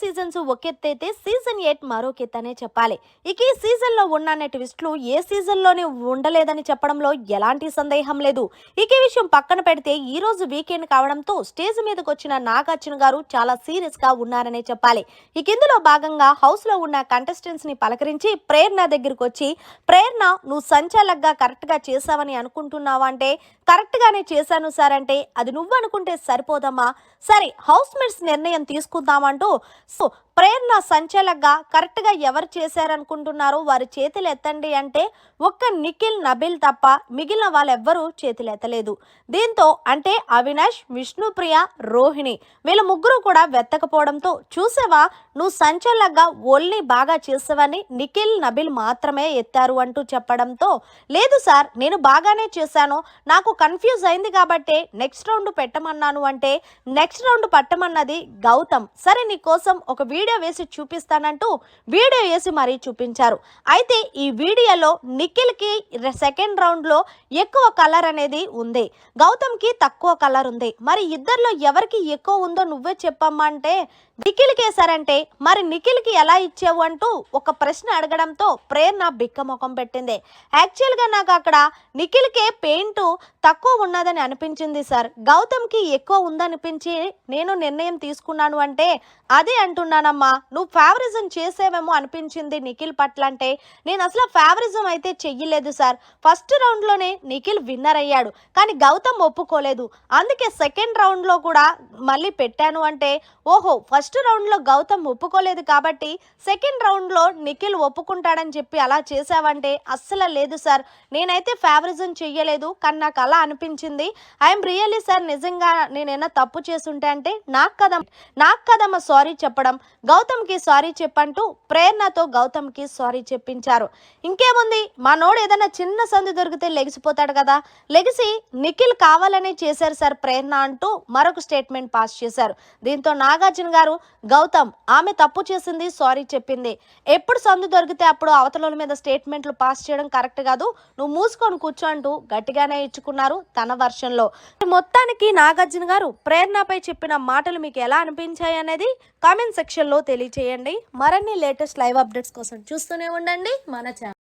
Seasons ఒకెత్తైతే season eight మరోకెత్తనే చెప్పాలి. ఇక ఈ సీజన్లో ఉన్న ట్విస్ట్లు ఏ సీజన్లోనే ఉండలేదని చెప్పడంలో ఎలాంటి సందేహం లేదు. ఇక ఈ విషయం పక్కన పెడితే ఈ రోజు వీకెండ్ కావడంతో స్టేజ్ మీదకి వచ్చిన నాగార్జున గారు చాలా సీరియస్గా ఉన్నారనే చెప్పాలి. ఇక ఇందులో భాగంగా హౌస్లో ఉన్న కంటెస్టెంట్స్ని పలకరించి ప్రేరణ దగ్గరికి వచ్చి ప్రేరణ నువ్వు సంచాలక్గా కరెక్ట్గా చేసావని అనుకుంటున్నావా అంటే కరెక్ట్ గానే చేశాను సార్ అంటే అది నువ్వు అనుకుంటే సరిపోదమ్మా. సరే హౌస్ మేట్స్ నిర్ణయం తీసుకుందామంటూ సో ప్రేరణ సంచాలక్గా కరెక్ట్గా ఎవరు చేశారనుకుంటున్నారో వారి చేతులు ఎత్తండి అంటే ఒక్క నిఖిల్ నబిల్ తప్ప మిగిలిన వాళ్ళెవ్వరూ చేతులు ఎత్తలేదు. దీంతో అంటే అవినాష్ విష్ణుప్రియ రోహిణి వీళ్ళ ముగ్గురు కూడా వెత్తకపోవడంతో చూసావా? నువ్వు సంచలగ్గా ఓన్లీ బాగా చేసావని నిఖిల్ నబిల్ మాత్రమే ఎత్తారు అంటూ చెప్పడంతో లేదు సార్ నేను బాగానే చేశాను. నాకు కన్ఫ్యూజ్ అయింది కాబట్టే నెక్స్ట్ రౌండ్ పెట్టమన్నాను అంటే నెక్స్ట్ రౌండ్ పట్టమన్నది గౌతమ్. సరే నీ కోసం ఒక వీడియో వేసి చూపిస్తానంటూ వీడియో వేసి మరీ చూపించారు. అయితే ఈ వీడియోలో నిఖిల్కి సెకండ్ రౌండ్లో ఎక్కువ కలర్ అనేది ఉంది. గౌతమ్కి తక్కువ కలర్ ఉంది. మరి ఇద్దరిలో ఎవరికి ఎక్కువ ఉందో నువ్వే చెప్పమ్మా అంటే నిఖిల్కేశారంటే మరి నిఖిల్కి ఎలా ఇచ్చావు అంటూ ఒక ప్రశ్న అడగడంతో ప్రేరణ బిక్క ముఖం పెట్టింది. యాక్చువల్గా నాకు అక్కడ నిఖిల్కే పెయింట్ తక్కువ ఉన్నదని అనిపించింది సార్. గౌతమ్కి ఎక్కువ ఉందనిపించి నేను నిర్ణయం తీసుకున్నాను అంటే అదే అంటున్నానమ్మా. నువ్వు ఫేవరిజం చేసేవేమో అనిపించింది నిఖిల్ పట్ల అంటే నేను అసలు ఫేవరిజం అయితే చెయ్యలేదు సార్. ఫస్ట్ రౌండ్లోనే నిఖిల్ విన్నర్ అయ్యాడు. కానీ గౌతమ్ ఒప్పుకోలేదు. అందుకే సెకండ్ రౌండ్లో కూడా మళ్ళీ పెట్టాను అంటే ఓహో ఫస్ట్ ఫస్ట్ రౌండ్లో గౌతమ్ ఒప్పుకోలేదు కాబట్టి సెకండ్ రౌండ్లో నిఖిల్ ఒప్పుకుంటాడని చెప్పి అలా చేసావంటే అస్సలు లేదు సార్. నేనైతే ఫేవరిజం చెయ్యలేదు కానీ నాకు అలా అనిపించింది. ఐఎమ్ రియల్లీ సార్ నిజంగా నేనైనా తప్పు చేసుంటే అంటే నాకు కదా నాకు కదమ్మ సారీ చెప్పడం. గౌతమ్కి సారీ చెప్పంటూ ప్రేరణతో గౌతమ్కి సారీ చెప్పించారు. ఇంకేముంది? మా నోడు ఏదైనా చిన్న సందు దొరికితే లెగిసిపోతాడు కదా. లెగిసి నిఖిల్ కావాలనే చేశారు సార్ ప్రేరణ అంటూ మరొక స్టేట్మెంట్ పాస్ చేశారు. దీంతో నాగార్జున గారు గౌతమ్ ఆమె తప్పు చేసింది సారీ చెప్పింది. ఎప్పుడు సందు దొరికితే అప్పుడు అవతల మీద స్టేట్మెంట్లు పాస్ చేయడం కరెక్ట్ కాదు. నువ్వు మూసుకొని కూర్చో అంటూ గట్టిగానే ఇచ్చుకున్నారు తన వర్షంలో మొత్తానికి నాగార్జున గారు ప్రేరణపై చెప్పిన మాటలు మీకు ఎలా అనిపించాయి అనేది కామెంట్ సెక్షన్లో తెలియచేయండి. మరిన్ని లేటెస్ట్ లైవ్ అప్డేట్స్ కోసం చూస్తూనే ఉండండి. మన ఛానల్